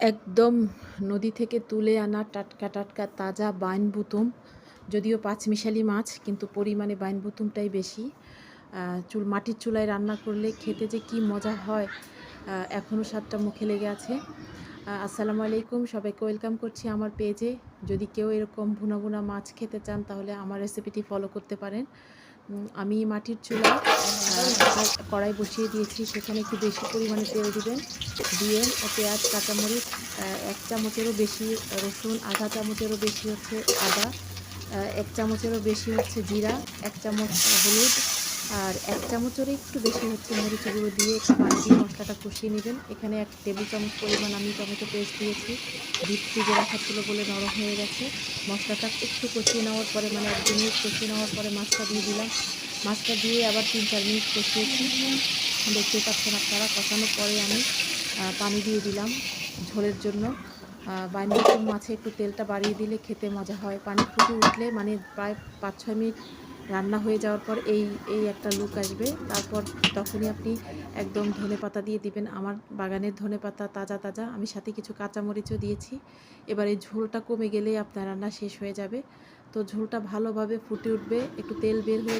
একদম নদী থেকে তুলে আনা টাটকা টাটকা তাজা বাইন বুতুম যদিও পাঁচমিশালি মাছ, কিন্তু পরিমাণে বাইন বুতুমটাই বেশি চুল, মাটির চুলায় রান্না করলে খেতে যে কি মজা হয় এখনও স্বাদটা মুখে লেগে আছে। আসসালামু আলাইকুম, সবাইকে ওয়েলকাম করছি আমার পেজে। যদি কেউ এরকম ভুনা ভুনা মাছ খেতে চান, তাহলে আমার রেসিপিটি ফলো করতে পারেন। আমি মাটির একটা কড়াই বসিয়ে দিয়েছি। সেখানে একটু বেশি পরিমাণে তেল দিবেন। দিয়ে পেঁয়াজ, কাঁচামরিচ এক চামচেরও বেশি রসুন, আধা চামচেরও বেশি হচ্ছে আদা এক চামচেরও বেশি হচ্ছে জিরা, এক চামচ হলুদ, আর এক চামচেরও একটু বেশি হচ্ছে মরিচ গুঁড়ো দিয়ে একটু পানি মশলাটা কষিয়ে নেবেন। এখানে এক টেবিল চামচ পরিমাণ আমি টমেটো পেস্ট দিয়েছি। ডিপ ফ্রিজে রাখা ছিল বলে নরম হয়ে গেছে। মশলাটা একটু কষিয়ে নেওয়ার পরে মানে এক কষিয়ে নেওয়ার পরে মাছটা দিয়ে দিলাম। মাছটা দিয়ে আবার তিন চার মিনিট কষিয়েছি। দেখতেই পাচ্ছেন আপনারা, কষানোর পরে আমি পানি দিয়ে দিলাম ঝোলের জন্য। বাইন্ডিং মাছে একটু তেলটা বাড়িয়ে দিলে খেতে মজা হয়। পানি ফুটে উঠলে মানে প্রায় পাঁচ ছয় মিনিট রান্না হয়ে যাওয়ার পর এই এই একটা লুক আসবে। তারপর তখনই আপনি একদম ধনে পাতা দিয়ে দিবেন। আমার বাগানের ধনে পাতা তাজা তাজা। আমি সাথে কিছু কাঁচামরিচও দিয়েছি। এবার এই ঝোলটা কমে গেলেই আপনার রান্না শেষ হয়ে যাবে। তো ঝোলটা ভালোভাবে ফুটে উঠবে, একটু তেল বের হয়ে